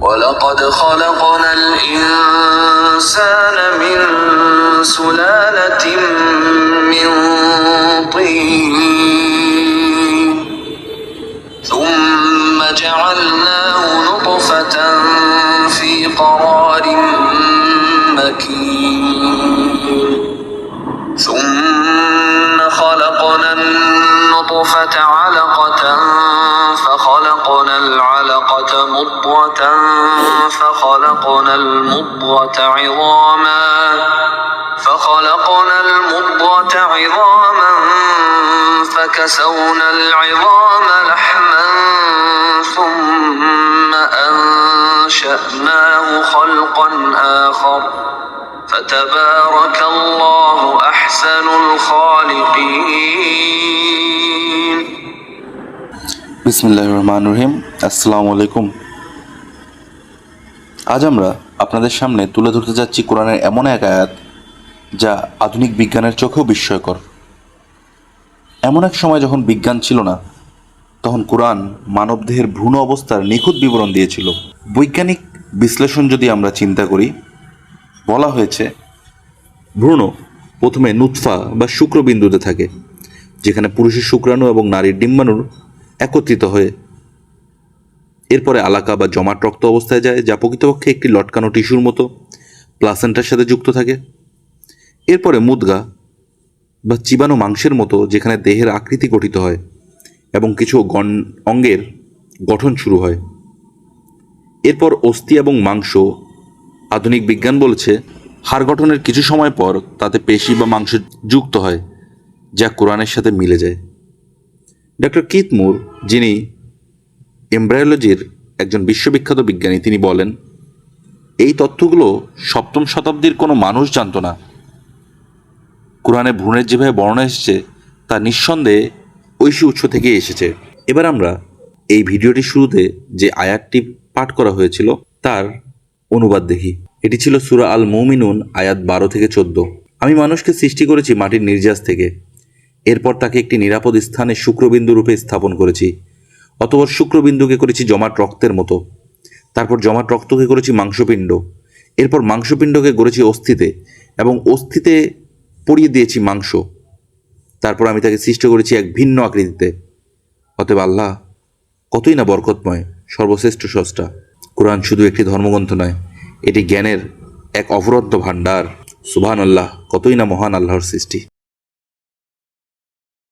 ولقد خلقنا الإنسان من سلالة من مضغة فخلقنا المضغة عظاما فخلقنا المضغة عظاما فكسونا العظام لحما ثم أنشأناه خلقا آخر فتبارك الله أحسن الخالقين بسم الله الرحمن الرحيم السلام عليكم আজ আমরা আপনাদের সামনে তুলে ধরতে যাচ্ছি কোরআনের এমন এক আয়াত যা আধুনিক বিজ্ঞানের চোখেও বিস্ময়কর। এমন এক সময় যখন বিজ্ঞান ছিল না, তখন কোরআন মানবদেহের ভ্রূণ অবস্থার নিখুঁত বিবরণ দিয়েছিল। বৈজ্ঞানিক বিশ্লেষণ যদি আমরা চিন্তা করি, বলা হয়েছে, ভ্রূণ প্রথমে নুৎফা বা শুক্রবিন্দুতে থাকে, যেখানে পুরুষের শুক্রাণু এবং নারীর ডিম্বাণুর একত্রিত হয়ে এরপরে আলাকা বা জমাট রক্ত অবস্থায় যায়, যা প্রকৃতপক্ষে একটি লটকানো টিস্যুর মতো প্লাসেন্টার সাথে যুক্ত থাকে। এরপরে মুদগা বা চিবানো মাংসের মতো, যেখানে দেহের আকৃতি গঠিত হয় এবং কিছু গণ, অঙ্গের গঠন শুরু হয়। এরপর অস্থি এবং মাংস, আধুনিক বিজ্ঞান বলছে, হাড় গঠনের কিছু সময় পর তাতে পেশি বা মাংস যুক্ত হয়, যা কোরআনের সাথে মিলে যায়। ডক্টর কিত মুর, যিনি এমব্রায়োলজির একজন বিশ্ববিখ্যাত বিজ্ঞানী, তিনি বলেন, এই তথ্যগুলো সপ্তম শতাব্দীর কোনো মানুষ জানতো না। কোরআনে ভ্রূণের যেভাবে বর্ণনা এসেছে, তা নিঃসন্দেহে ঐশী উৎস থেকে এসেছে। এবার আমরা এই ভিডিওটির শুরুতে যে আয়াতটি পাঠ করা হয়েছিল, তার অনুবাদ দেখি। এটি ছিল সুরা আল মৌমিনুন আয়াত বারো থেকে চোদ্দ। আমি মানুষকে সৃষ্টি করেছি মাটির নির্যাস থেকে। এরপর তাকে একটি নিরাপদ স্থানে শুক্রবিন্দু রূপে স্থাপন করেছি। অতপর শুক্রবিন্দুকে করেছি জমাট রক্তের মতো। তারপর জমাট রক্তকে করেছি মাংসপিণ্ড। এরপর মাংসপিণ্ডকে গড়েছি অস্থিতে এবং অস্থিতে পরিয়ে দিয়েছি মাংস। তারপর আমি তাকে সৃষ্টি করেছি এক ভিন্ন আকৃতিতে। অতএব আল্লাহ কতই না বরকতময়, সর্বশ্রেষ্ঠ স্রষ্টা। কোরআন শুধু একটি ধর্মগ্রন্থ নয়, এটি জ্ঞানের এক অবরুদ্ধ ভাণ্ডার। সুবহান আল্লাহ কতই না মহান আল্লাহর সৃষ্টি।